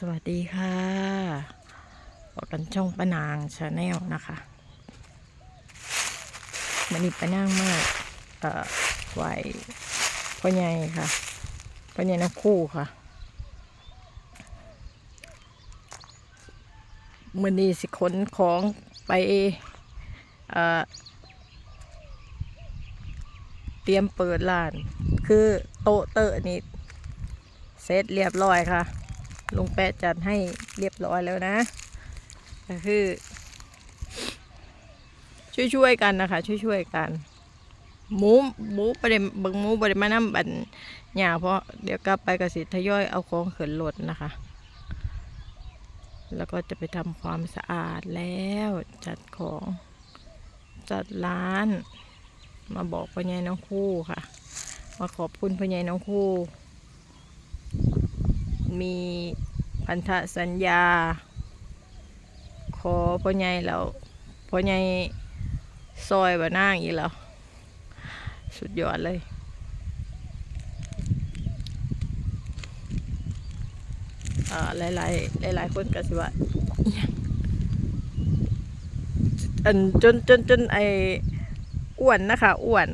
สวัสดีค่ะบอกกันช่องป้านางชาแนลนะคะมันนี้ป้านางมากเอ่อไหวพ่อใหญ่ค่ะพ่อใหญ่นักคู่ค่ะมันนี้สิขนของไปเอ่อเตรียมเปิดร้าน คือโต๊ะเตอะนี่เสร็จเรียบร้อยค่ะ ลุงแปะจัดให้เรียบร้อยแล้วนะก็คือ ช่วยๆกันนะคะ ช่วยๆกัน หมูหมูประเด็เบิงหมูประเด็มาน้ำบันหยาเพราะเดี๋ยวกลับไปกสิทยอยเอาของเขินรถนะคะ แล้วก็จะไปทำความสะอาดแล้วจัดของจัดร้าน มาบอกพ่อใหญ่น้องคู่ค่ะ มาขอบคุณพ่อใหญ่น้องคู่ มีพันธสัญญา ขอพ่อใหญ่แล้วพ่อใหญ่ซอยบ่นางอีกแล้ว สุดยอดเลยอ่าหลายหลายหลายหลายๆคนก็สิว่าอันจนจนจนไออ้วนนะคะอ้วน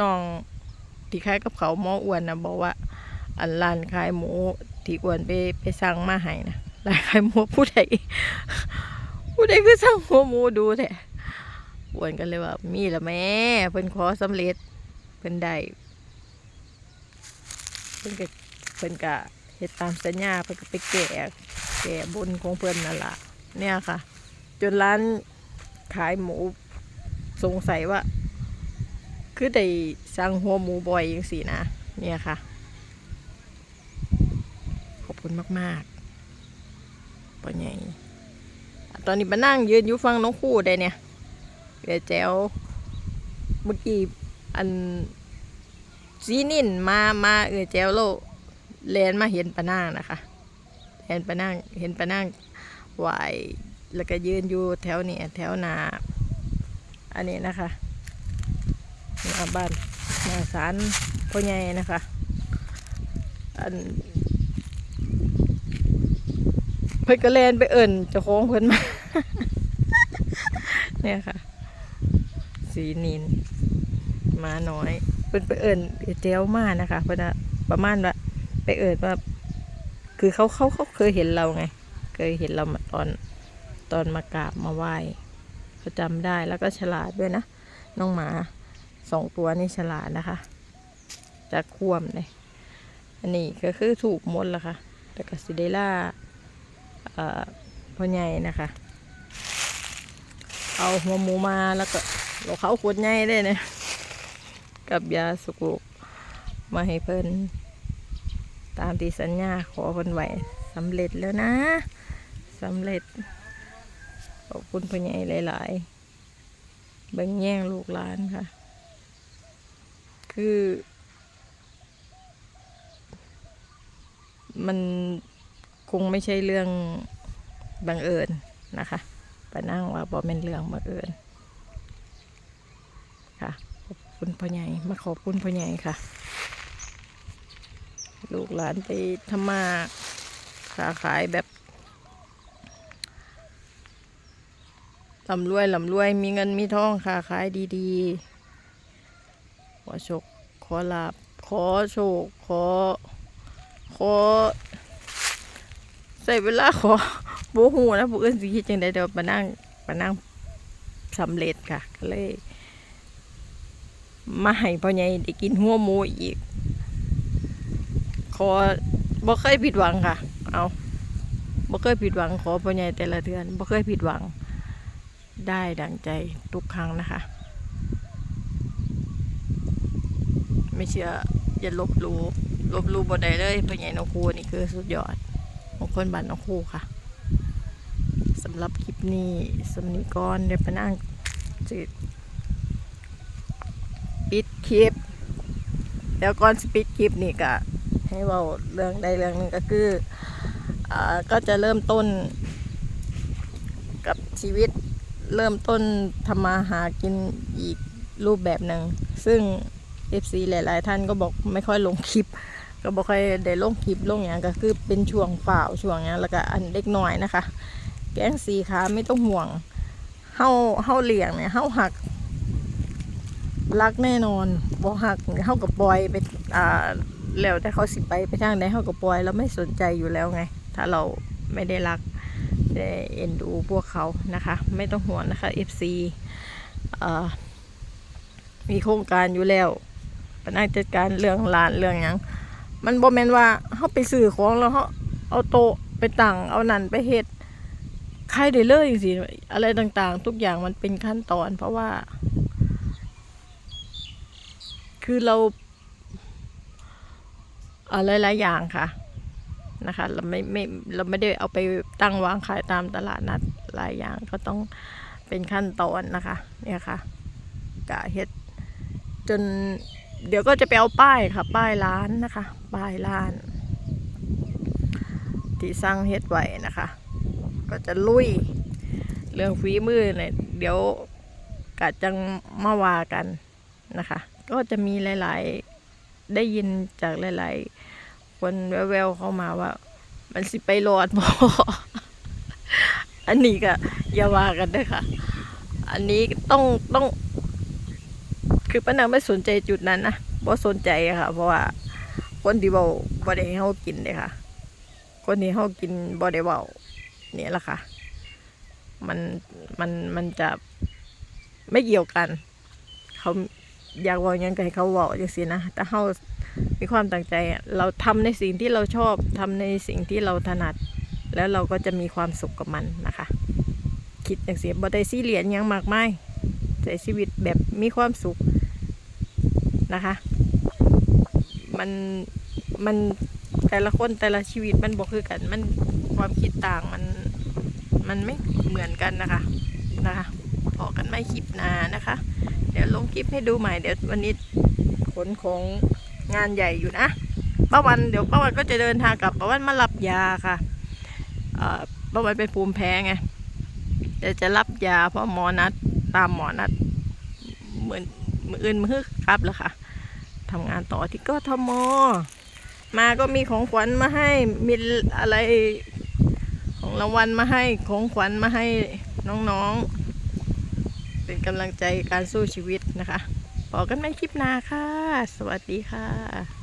น้องที่ขายกับเขาหมออ้วนนะบอกว่า อันร้านขายหมูที่อ้วนไปไปสั่งมาให้นะร้านขายหมูผู้ใดผู้ใดคือสั่งหัวหมูดูแท้อ้วนกันเลยว่า มีละแม่เพิ่นขอสำเร็จเพิ่นได้เพิ่นก็เพิ่นก็เฮ็ดตามสัญญาเพิ่นก็ไปแก่แก่บนของเพิ่นนั่นล่ะเนี่ยค่ะ จนร้านขายหมูสงสัยว่า คือได้สั่งหัวหมูบ่อยจังซี่นะ เนี่ยค่ะ คุณมากๆปอใหญ่ตอนนี้มานั่งยืนอยู่ฟังน้องคู่ได้เนี่ยเดี๋ยวแจวเมื่อกี้อันซีนินมามาเออแจวโลแลนมาเห็นปะนางนะคะแลนปะนางเห็นปะนางไหวแล้วก็ยืนอยู่แถวนี้แถวนาอันนี้นะคะนาบ้านนาศาลพ่อใหญ่นะคะอัน เพิ่นก็แลนไปเอิ่นเจ้าของเพิ่นมา เนี่ยค่ะ สีนินมาน้อย เพิ่นไปเอิ่นเจ้ามานะคะเพิ่นน่ะประมาณว่าไปเอิ่นว่าคือเขาเขาเขาเคยเห็นเราไง เคยเห็นเรามาตอนตอนมากราบมาไหว้เขาจำได้แล้วก็ฉลาดด้วยนะ น้องหมาสองตัวนี่ฉลาดนะคะ จะควมเลยอันนี้ก็คือถูกมดแล้วค่ะ แต่ก็สิได้ล่า พ่อใหญ่นะคะ เอาหัวหมูมาแล้วก็เราเขาขวดใหญ่ได้เนี่ยกับยาสุกุมาให้เพิ่นตามที่สัญญาขอเพิ่นไว้สำเร็จแล้วนะสำเร็จขอบคุณพ่อใหญ่หลายๆเบ่งแย่งลูกหลานค่ะ คือ มัน คงไม่ใช่เรื่องบังเอิญนะคะปานั่งว่าบอเป็นเรื่องบังเอิญค่ะขอบคุณพ่อใหญ่มาขอบคุณพ่อใหญ่ค่ะ ลูกหลานไปทำมาค้าขายแบบลำรวยลำรวยมีเงินมีทองค้าขายดีๆ ขอโชคขอลาบขอโชคขอขอ ใส่เวลาขอโบหูนะผู้อื่นสิคิดจังไดเดี๋ยวมานั่งมานั่งสำเร็จค่ะก็เลย มาให้พ่อใหญ่ได้กินหัวหมูอีก ขอบ่เคยผิดหวังค่ะ เอาบ่เคยผิดหวัง ขอพ่อใหญ่แต่ละเดือนบ่เคยผิดหวัง ได้ดังใจทุกครั้งนะคะ ไม่เชื่ออย่าลบลู่ลบลู่บ่ได้เลยพ่อใหญ่น้องครูนี่คือสุดยอด คนบ้านน้องคู่ค่ะสำหรับคลิปนี้สำนีก่อนเดี๋ยวไปนั่งจิปิดคลิปแล้วก่อนสปิดคลิปนี่ก็ให้เว่าเรื่องใดเรื่องหนึ่งก็คืออ่าก็จะเริ่มต้น กับชีวิตเริ่มต้นทำมาหากินอีกรูปแบบหนึ่งซึ่ง FC หลาย ๆ ท่านก็บอกไม่ค่อยลงคลิป ก็บ่ค่อยได้ลงคลิปลงอย่างก็คือเป็นช่วงฝ่าวช่วงเนี้ยแล้วก็อันเด็กน้อยนะคะ แกงสีขาไม่ต้องห่วงเฮาเฮาเลี้ยงเนี่ยเฮาหักรักแน่นอนบ่หักเฮากับปล่อยไปอ่าแล้วแต่เขาสิไปไปทางใดเฮากับปล่อยเราไม่สนใจอยู่แล้วไง ถ้าเราไม่ได้รักได้เอ็นดูพวกเขานะคะ ไม่ต้องห่วงนะคะ FC อ่อมีโครงการอยู่แล้วปนักจัดการเรื่องร้านเรื่องหยัง มันบ่แม่นว่าเฮาไปซื้อของแล้วเฮาเอาโต๊ะไปตั้งเอานั่นไปเฮ็ดขายได้เลยจังซี่อะไรต่างๆ ทุกอย่างมันเป็นขั้นตอน เพราะว่า คือเราอะไรหลายอย่างค่ะนะคะเราไม่ไม่เราไม่ได้เอาไปตั้งวางขายตามตลาดนัดหลายอย่างก็ต้องเป็นขั้นตอนนะคะ เนี่ยค่ะกะเฮ็ดจน เดี๋ยวก็จะไปเอาป้ายค่ะ ป้ายร้านนะคะ ป้ายร้าน ที่สร้างเฮ็ดไว้นะคะ ก็จะลุย เรื่องฝีมือเนี่ยเดี๋ยวกะจังมาว่ากันนะคะ ก็จะมีหลาย ๆ ได้ยินจากหลาย ๆ คนแววๆเข้ามาว่า มันสิไปรอดบ่อันนี้ก็อย่าว่ากันด้วยค่ะ อันนี้ต้องต้อง คือป้านางไม่สนใจจุดนั้นนะบ่สนใจค่ะ เพราะว่าคนที่เบาบ่ได้ให้เฮากินเลยค่ะ คนที่เฮากินบ่ได้เบาเนี่ยแหละค่ะ มันมันมันจะไม่เกี่ยวกัน เขาอยากเว่าหยังก็ให้เขาเว้าจังซี่นะแต่เฮามีความตั้งใจ เราทำในสิ่งที่เราชอบทำในสิ่งที่เราถนัด แล้วเราก็จะมีความสุขกับมันนะคะ คิดจังซี่บ่ได้ซีเรียสยังมากมายใช้ชีวิตแบบมีความสุข นะคะ มันมันแต่ละคนแต่ละชีวิตมันบ่คือกันมันความคิดต่างมันมันไม่เหมือนกันนะคะนะคะพอกันไม่คลิปนานะคะ เดี๋ยวลงคลิปให้ดูใหม่เดี๋ยววันนี้ขนของงานใหญ่อยู่นะป้าวันเดี๋ยวป้าวันก็จะเดินทางกลับป้าวันมารับยาค่ะเอ่อป้าวันเป็นภูมิแพ้ไงเดี๋ยวจะรับยาเพราะหมอนัดตามหมอนัดเหมือนมืออื่นมือครับแล้วค่ะ ต่อที่กทม มาก็มีของขวัญมาให้ มีอะไร ของรางวัลมาให้ ของขวัญมาให้น้องๆ เป็นกำลังใจการสู้ชีวิตนะคะบอกกันในคลิปหน้าค่ะ สวัสดีค่ะ